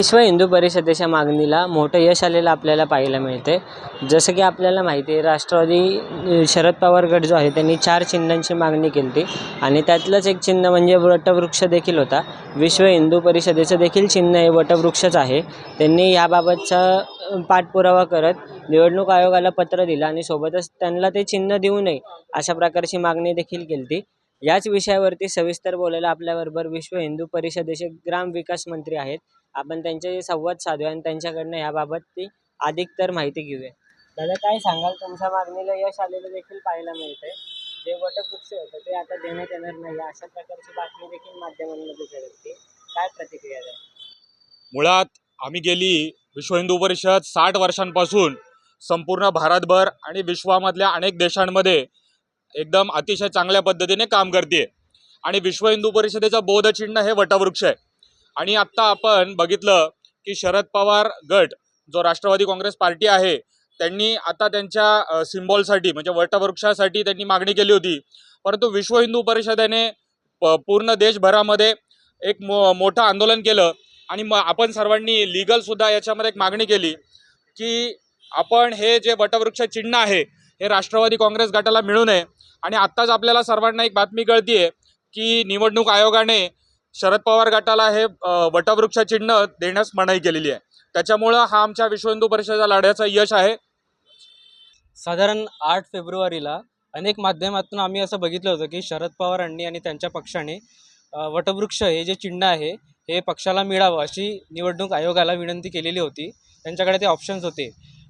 विश्व हिंदू परिषदेच्या मागणीला मोठं यश आलेलं आपल्याला पाहायला मिळते जसं की आपल्याला माहिती आहे राष्ट्रवादी शरद पवार गट जो आहे त्यांनी चार चिन्हांची मागणी केली होती आणि त्यातलंच एक चिन्ह म्हणजे वटवृक्ष देखील होता. विश्व हिंदू परिषदेचं देखील चिन्ह हे वटवृक्षच आहे. त्यांनी याबाबतचा पाठपुरावा करत निवडणूक आयोगाला पत्र दिलं आणि सोबतच त्यांना ते चिन्ह देऊ नये अशा प्रकारची मागणी देखील केली होती याच विषयावरती सविस्तर बोलायला आपल्याबरोबर विश्व हिंदू परिषदेचे ग्राम विकास मंत्री आहेत. आपण त्यांच्याशी संवाद साधूया आणि त्यांच्याकडनं याबाबत ती अधिकतर माहिती घेऊया. दादा काय सांगाल? तुमच्या मागणीला यश आलेलं देखील पाहायला मिळते जे वटवृक्ष होतं ते आता देण्यात येणार नाही. अशा प्रकारची बातमी देखील माध्यमांमध्ये झळकते. काय प्रतिक्रिया द्या मुळात आम्ही गेली विश्व हिंदू परिषद साठ वर्षांपासून संपूर्ण भारतभर आणि विश्वामधल्या अनेक देशांमध्ये एकदम अतिशय चांगल्या पद्धतीने काम करते आणि विश्व हिंदू परिषदेचं बोधचिन्ह हे वटवृक्ष आहे. आणि आत्ता आपण बघितलं की शरद पवार गट जो राष्ट्रवादी काँग्रेस पार्टी आहे त्यांनी आता त्यांच्या सिम्बॉलसाठी म्हणजे वटवृक्षासाठी त्यांनी मागणी केली होती. परंतु विश्व हिंदू परिषदेने प- पूर्ण देशभरामध्ये एक मो मोठं आंदोलन केलं आणि मग आपण सर्वांनी लिगलसुद्धा याच्यामध्ये एक मागणी केली की आपण हे जे वटवृक्ष चिन्ह आहे हे राष्ट्रवादी काँग्रेस गटाला मिळू नये. आणि आत्ताच आपल्याला सर्वांना एक बातमी कळतीये आहे की निवडणूक आयोगाने शरद पवार गटाला हे वटवृक्ष चिन्ह देण्यास मनाई केलेली आहे. त्याच्यामुळं हा आमच्या विश्व हिंदू परिषदेच्या लढ्याचं यश आहे. साधारण आठ फेब्रुवारीला अनेक माध्यमातून आम्ही असं बघितलं होतं की शरद पवारांनी आणि त्यांच्या पक्षाने वटवृक्ष हे जे चिन्ह आहे हे पक्षाला मिळावं अशी निवडणूक आयोगाला विनंती केलेली होती. त्यांच्याकडे ते ऑप्शन्स होते.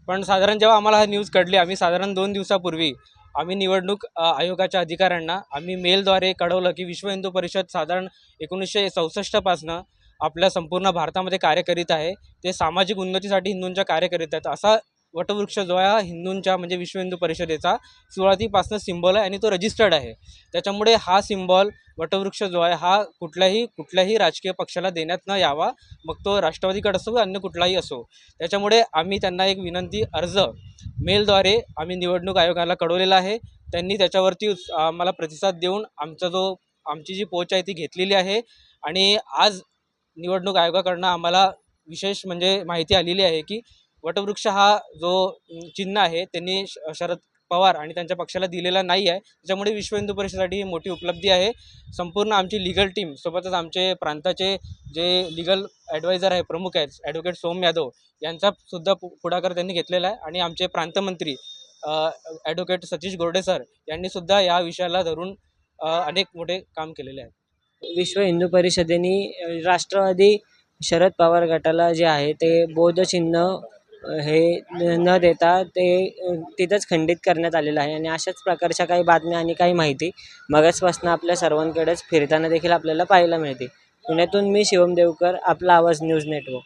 पण साधारण जेव्हा आम्हाला हा न्यूज कळली आम्ही साधारण दोन दिवसापूर्वी आम्ही निवडणूक आयोगाच्या अधिकाऱ्यांना आम्ही मेलद्वारे कळवलं की विश्व हिंदू परिषद साधारण एकोणीसशे चौसष्टपासनं आपल्या संपूर्ण भारतामध्ये कार्य करीत आहे. ते सामाजिक उन्नतीसाठी हिंदूंच्या कार्य करीत आहेत. असा वटवृक्ष जो आहे हा हिंदूंच्या म्हणजे विश्व हिंदू परिषदेचा सुरुवातीपासून सिम्बॉल आहे आणि तो रजिस्टर्ड आहे. त्याच्यामुळे हा सिम्बॉल वटवृक्ष जो आहे हा कुठल्याही कुठल्याही राजकीय पक्षाला देण्यात न यावा. मग तो राष्ट्रवादीकडे असो अन्य कुठलाही असो. त्याच्यामुळे आम्ही त्यांना एक विनंती अर्ज मेलद्वारे आम्ही निवडणूक आयोगाला कळवलेला आहे. त्यांनी त्याच्यावरती आम्हाला प्रतिसाद देऊन आमचा जो आमची जी पोच आहे ती घेतलेली आहे. आणि आज निवडणूक आयोगाकडनं आम्हाला विशेष म्हणजे माहिती आलेली आहे की वटवृक्ष हा जो चिन्ह आहे त्यांनी श- शरद पवार आणि त्यांच्या पक्षाला दिलेला नाही आहे. त्याच्यामुळे विश्व हिंदू परिषदेसाठी ही मोठी उपलब्धी आहे. संपूर्ण आमची लिगल टीम सोबतच आमचे प्रांताचे जे लिगल ॲडवायझर आहे प्रमुख आहेत ॲडव्होकेट सोम यादव यांचा सुद्धा पु पुढाकार त्यांनी घेतलेला आहे. आणि आमचे प्रांतमंत्री ॲडव्होकेट सतीश गोरडे सर यांनी सुद्धा या विषयाला धरून अनेक मोठे काम केलेले आहे. विश्व हिंदू परिषदेने राष्ट्रवादी शरद पवार गटाला जे आहे ते बोधचिन्ह हे न देता ते तिथंच खंडित करण्यात आलेलं आहे. आणि अशाच प्रकारच्या काही बातम्या आणि काही माहिती मगाचपासून आपल्या सर्वांकडेच फिरताना देखील आपल्याला पाहायला मिळते. पुण्यातून मी शिवम देवकर आपला आवाज न्यूज नेटवर्क.